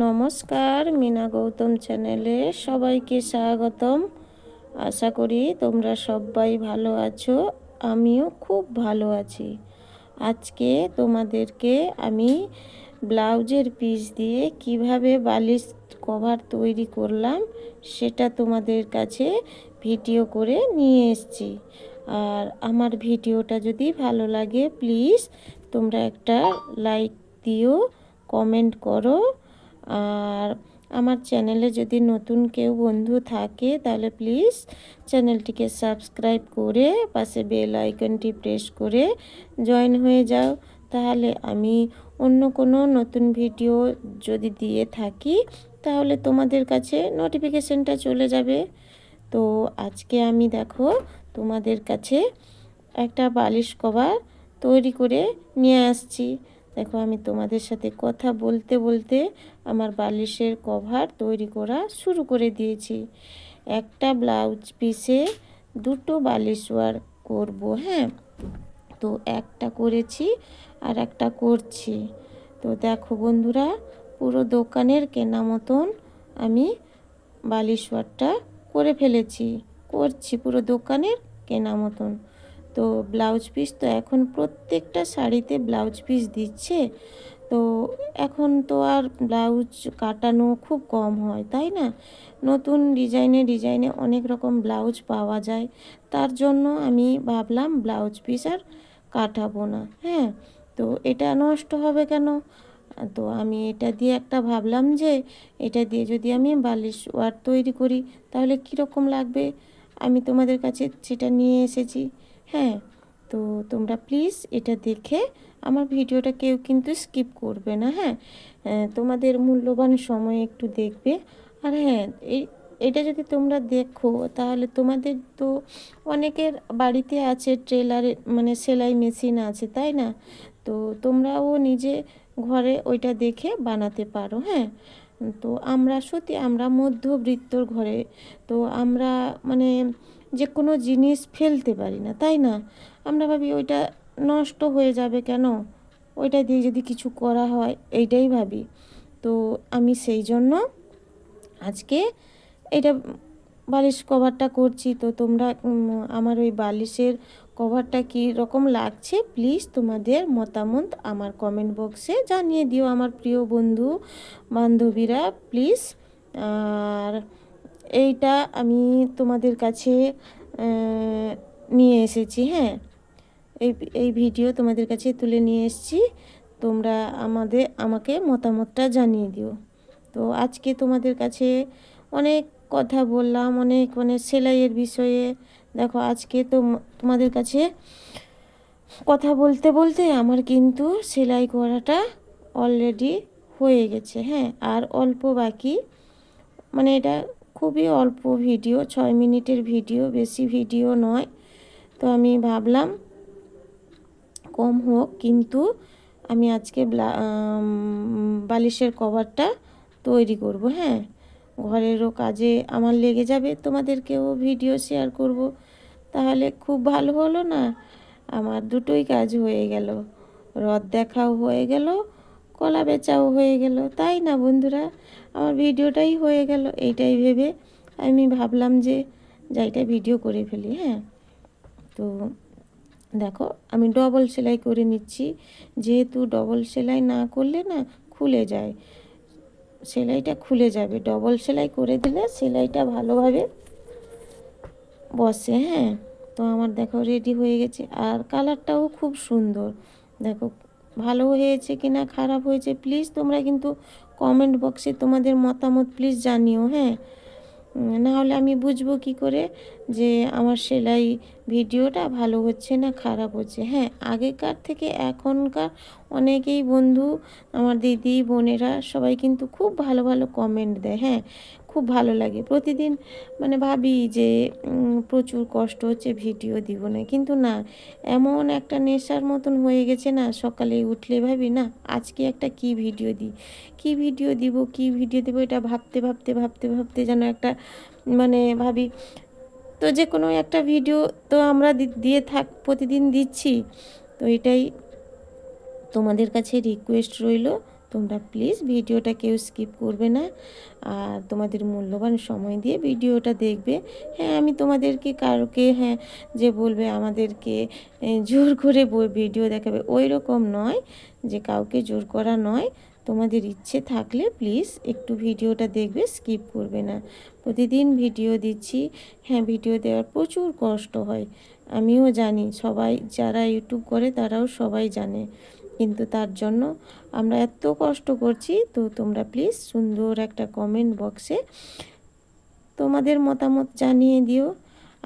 নমস্কার, মিনা গৌতম চ্যানেলে সবাইকে স্বাগতম। আশা করি তোমরা সবাই ভালো আছো, আমিও খুব ভালো আছি। আজকে তোমাদেরকে আমি ব্লাউজের পিস দিয়ে কীভাবে বালিশ কভার তৈরি করলাম, সেটা তোমাদের কাছে ভিডিও করে নিয়ে এসেছি। আর আমার ভিডিওটা যদি ভালো লাগে, প্লিজ তোমরা একটা লাইক দিও, কমেন্ট করো। আর আমার চ্যানেলে যদি নতুন কেউ বন্ধু থাকে, তাহলে প্লিজ চ্যানেলটিকে সাবস্ক্রাইব করে পাশে বেল আইকনটি প্রেস করে জয়েন হয়ে যাও। তাহলে আমি অন্য কোনো নতুন ভিডিও যদি দিয়ে থাকি, তাহলে তোমাদের কাছে নোটিফিকেশানটা চলে যাবে। তো আজকে আমি দেখো তোমাদের কাছে একটা বালিশ কভার তৈরি করে নিয়ে আসছি। দেখো, আমি তোমাদের সাথে কথা বলতে বলতে আমার বালিশের কভার তৈরি করা শুরু করে দিয়েছি। একটা ব্লাউজ পিসে দুটো বালিশ ওয়ার করব হ্যাঁ? তো একটা করেছি আর একটা করছি। তো দেখো বন্ধুরা, পুরো দোকানের কেনা মতন আমি বালিশ ওয়ারটা করে ফেলেছি। করছি পুরো দোকানের কেনা মতন। তো ব্লাউজ পিস তো এখন প্রত্যেকটা শাড়িতে ব্লাউজ পিস দিচ্ছে। তো এখন তো আর ব্লাউজ কাটানো খুব কম হয়, তাই না? নতুন ডিজাইনে ডিজাইনে অনেক রকম ব্লাউজ পাওয়া যায়। তার জন্য আমি ভাবলাম ব্লাউজ পিস আর কাটাবো না হ্যাঁ? তো এটা নষ্ট হবে কেন? তো আমি এটা দিয়ে একটা ভাবলাম যে এটা দিয়ে যদি আমি বালিশ ওয়ার তৈরি করি, তাহলে কীরকম লাগবে? আমি তোমাদের কাছে সেটা নিয়ে এসেছি। হ্যাঁ তো তোমরা প্লিজ এটা দেখে আমার ভিডিওটা কেউ কিন্তু স্কিপ করবে না হ্যাঁ? তোমাদের মূল্যবান সময় একটু দেখবে। আর হ্যাঁ এই এটা যদি তোমরা দেখো, তাহলে তোমাদের তো অনেকের বাড়িতে আছে ট্রেলারে মানে সেলাই মেশিন আছে, তাই না? তো তোমরাও নিজে ঘরে ওইটা দেখে বানাতে পারো হ্যাঁ? তো আমরা সত্যি আমরা মধ্যবৃত্তর ঘরে, তো আমরা মানে যে কোনো জিনিস ফেলতে পারি না, তাই না? আমরা ভাবি ওইটা নষ্ট হয়ে যাবে কেন? ওইটা দিয়ে যদি কিছু করা হয়, এইটাই ভাবি। তো আমি সেই জন্য আজকে এটা বালিশ কভারটা করছি। তো তোমরা আমার ওই বালিশের কভারটা কী রকম লাগছে প্লিজ তোমাদের মতামত আমার কমেন্ট বক্সে জানিয়ে দিও আমার প্রিয় বন্ধু বান্ধবীরা প্লিজ আর এইটা আমি তোমাদের কাছে নিয়ে এসেছি হ্যাঁ। এই এই ভিডিও তোমাদের কাছে তুলে নিয়ে এসেছি, তোমরা আমাদের, আমাকে মতামতটা জানিয়ে দিও। তো আজকে তোমাদের কাছে অনেক কথা বললাম, অনেক মানে সেলাইয়ের বিষয়ে দেখো, আজকে তো তোমাদের কাছে কথা বলতে বলতে আমার কিন্তু সেলাই করাটা অলরেডি হয়ে গেছে হ্যাঁ। আর অল্প বাকি মানে এটা খুবই অল্প ভিডিও ছয় মিনিটের ভিডিও বেশি ভিডিও নয়। তো আমি ভাবলাম কম হোক, কিন্তু আমি আজকে বালিশের কভারটা তৈরি করব হ্যাঁ। ঘরেরও কাজে আমার লেগে যাবে, তোমাদেরকেও ভিডিও শেয়ার করব। তাহলে খুব ভালো হলো না? আমার দুটোই কাজ হয়ে গেল। রদ দেখাও হয়ে গেল, কলা বেচাও হয়ে গেল, তাই না বন্ধুরা? আমার ভিডিওটাই হয়ে গেল, এইটাই ভেবে আমি ভাবলাম যে যাইটা ভিডিও করে ফেলি হ্যাঁ? তো দেখো, আমি ডবল সেলাই করে নিচ্ছি। যেহেতু ডবল সেলাই না করলে না খুলে যায়। সেলাইটা খুলে যাবে। ডবল সেলাই করে দিলে সেলাইটা ভালোভাবে বসে হ্যাঁ? তো আমার দেখো রেডি হয়ে গেছে। আর কালারটাও খুব সুন্দর। দেখো, ভালো হয়েছে কি না খারাপ হয়েছে প্লিজ তোমরা কিন্তু কমেন্ট বক্সে তোমাদের মতামত প্লিজ জানিও হ্যাঁ? না হলে আমি বুঝব কি করে যে আমার সেলাই ভিডিওটা ভালো হচ্ছে না খারাপ হচ্ছে। হ্যাঁ আগেকার থেকে এখনকার অনেকেই বন্ধু, আমার দিদি, বোনেরা সবাই কিন্তু খুব ভালো ভালো কমেন্ট দেয়। হ্যাঁ খুব ভালো লাগে। প্রতিদিন মানে ভাবি যে প্রচুর কষ্ট হচ্ছে ভিডিও দিব না। কিন্তু না, এমন একটা নেশার মতন হয়ে গেছে না, সকালে উঠলে ভাবি, না, আজকে একটা কি ভিডিও দিই কি ভিডিও দিব, কি ভিডিও দেবো? এটা ভাবতে ভাবতে ভাবতে ভাবতে যেন একটা মানে ভাবি, তো যে কোনো একটা ভিডিও তো আমরা দিয়ে থাক, প্রতিদিন দিচ্ছি। তো এটাই তোমাদের কাছে রিকোয়েস্ট রইল। তোমরা প্লিজ ভিডিওটা কেউ স্কিপ করবে না। আর তোমাদের মূল্যবান সময় দিয়ে ভিডিওটা দেখবে। হ্যাঁ আমি তোমাদেরকে কারোকে হ্যাঁ যে বলবে আমাদেরকে জোর করে ভিডিও দেখাবে, ওই রকম নয় যে কাউকে জোর করা নয়। তোমাদের ইচ্ছে থাকলে প্লিজ একটু ভিডিওটা দেখবে, স্কিপ করবে না। প্রতিদিন ভিডিও দিচ্ছি। হ্যাঁ ভিডিও দেওয়ার প্রচুর কষ্ট হয়। আমিও জানি, সবাই যারা ইউটিউব করে তারাও সবাই জানে। কিন্তু তার জন্য আমরা এত কষ্ট করছি। তো তোমরা প্লিজ সুন্দর একটা কমেন্ট বক্সে তোমাদের মতামত জানিয়ে দিও।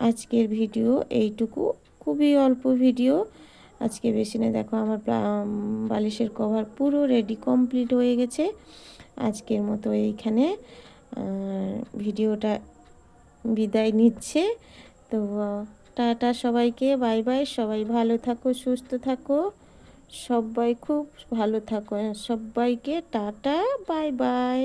আজকের ভিডিও এইটুকু। খুবই অল্প ভিডিও আজকে বেশি না, দেখো আমার বালিশের কভার পুরো রেডি কমপ্লিট হয়ে গেছে। আজকের মতো এইখানে ভিডিওটা বিদায় নিচ্ছে। তো টাটা সবাইকে, বাই বাই, সবাই ভালো থাকো, সুস্থ থাকো। সবাই খুব ভালো থাকো সবাইকে টাটা বাই বাই।